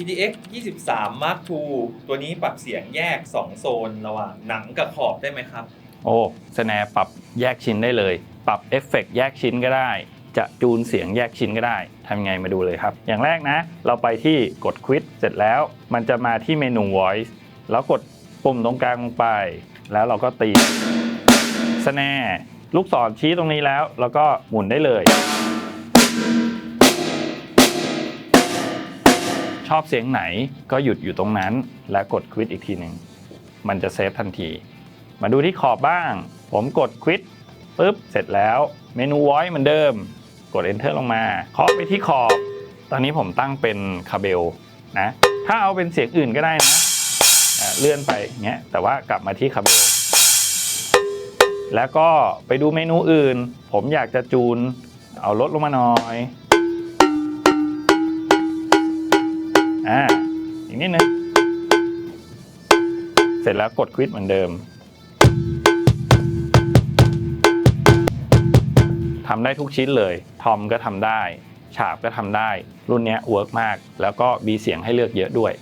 TDX 23 Mark II ตัวนี้ปรับเสียงแยก 2 โซนระหว่างหนังกับขอบได้ไหมครับ โอ้สแนปรับแยกชิ้นได้เลย ปรับเอฟเฟกต์แยกชิ้นก็ได้ จะจูนเสียงแยกชิ้นก็ได้ทำยังไงมาดูเลยครับ อย่างแรกนะ เราไปที่กด Quit เสร็จแล้ว มันจะมาที่เมนู Voice แล้วกดปุ่มตรงกลางลงไป แล้วเราก็ตีสแนลูกศรชี้ตรงนี้แล้ว แล้วก็หมุนได้เลย ชอบเสียงไหนก็หยุดอยู่ตรงนั้น และกด Quit อีกทีหนึ่งมันจะเซฟทันที มาดูที่ขอบบ้าง ผมกด Quit ปุ๊บเสร็จแล้วเมนู Voice เหมือนเดิม กด Enter ลงมาเคาะไปที่ขอบ ตอนนี้ผมตั้งเป็นคาเบลนะถ้าเอาเป็นเสียงอื่นก็ได้นะะเลื่อนไปอย่างเงี้ยแต่ว่ากลับมาที่คาเบลแล้วก็ไปดูเมนูอื่น ผมอยากจะจูน เอาลดลงมาหน่อย อ่าอีกนิดนึงเสร็จแล้วกดควิดเหมือนเดิมทำได้ทุกชิ้นเลย ทอมก็ทำได้ ฉาบก็ทำได้ รุ่นนี้เวิร์กมาก แล้วก็มีเสียงให้เลือกเยอะด้วย